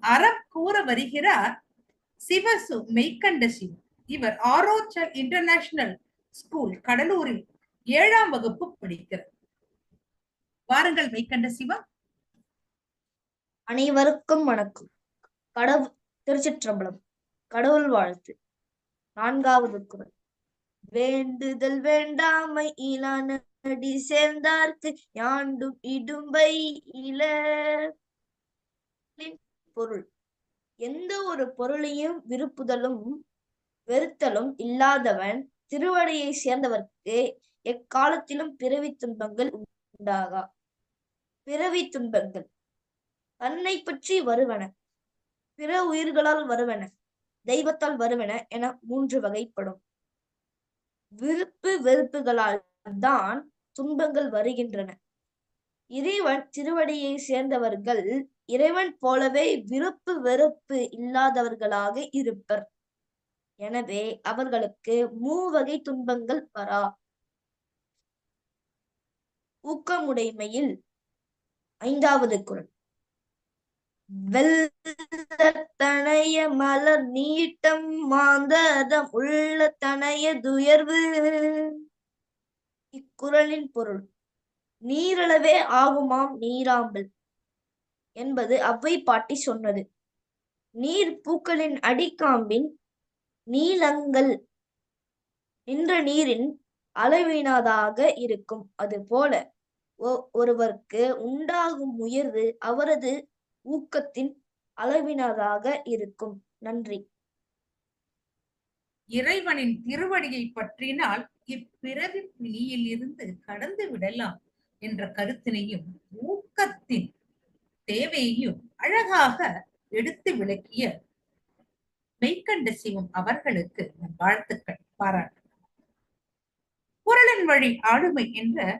அறம் கூற வருகிறார் சிவசு மெய்கண்ட சிவ இவர் ஆரோச்சல் இன்டர்நேஷனல் ஸ்கூல் கடலூரில் ஏழாம் வகுப்பு படிக்கிறார். வாருங்கள் மெய்கண்ட சிவா அனைவருக்கும் வணக்கம். கடவு திருச்சிற்றம்பலம். கடவுள் வாழ்த்து. நான்காவது குரல். வேண்டுதல் வேண்டாமை இளநடி சேர்ந்தார்க்கு யாண்டும் இடும்பை இல பொருள். எந்த ஒரு பொருளையும் விருப்புதலும் வெறுத்தலும் இல்லாதவன் திருவடியை சேர்ந்தவர்க்கு எக்காலத்திலும் பிறவி துன்பங்கள் உண்டாகா? பிறவி துன்பங்கள். தன்னை பற்றி வருவன. பிற உயிர்களால் வருவன. தெய்வத்தால் வருவன என மூன்று வகைப்படும். விருப்பு வெறுப்புகளால் தான் துன்பங்கள் வருகின்றன. இறைவன் திருவடியை சேர்ந்தவர்கள் இறைவன் போலவே விருப்பு வெறுப்பு இல்லாதவர்களாக இருப்பர். எனவே அவர்களுக்கு மூவகை துன்பங்கள் வரா. ஊக்கமுடைமையில் ஐந்தாவது குரல். வெள்ளத்தனைய மலர் நீட்டம் மாந்ததம் உள்ள தனைய துயர்வு. இக்குறளின் பொருள். நீரளவே ஆகுமாம் நீராம்பல் என்பது அவ்வை பாட்டி சொன்னது. நீர் பூக்களின் அடிக்காம்பின் நீளங்கள் நின்ற நீரின் அளவினதாக இருக்கும். அது போல ஒருவருக்கு உண்டாகும் உயர்வு அவரது ஊக்கத்தின் அளவினதாக இருக்கும். நன்றி. இறைவனின் திருவடியை பற்றினால் இப்பிறவி பிணியில் இருந்து கடந்து விடலாம். என்ற கருத்தினையும் ஊக்கத்தின் தேவையையும் அழகாக எடுத்து விளக்கிய மெய்கண்ட சிவம் அவர்களுக்கு வாழ்த்துக்கள் பாராட்டு குரலின் வழி ஆளுமை என்ற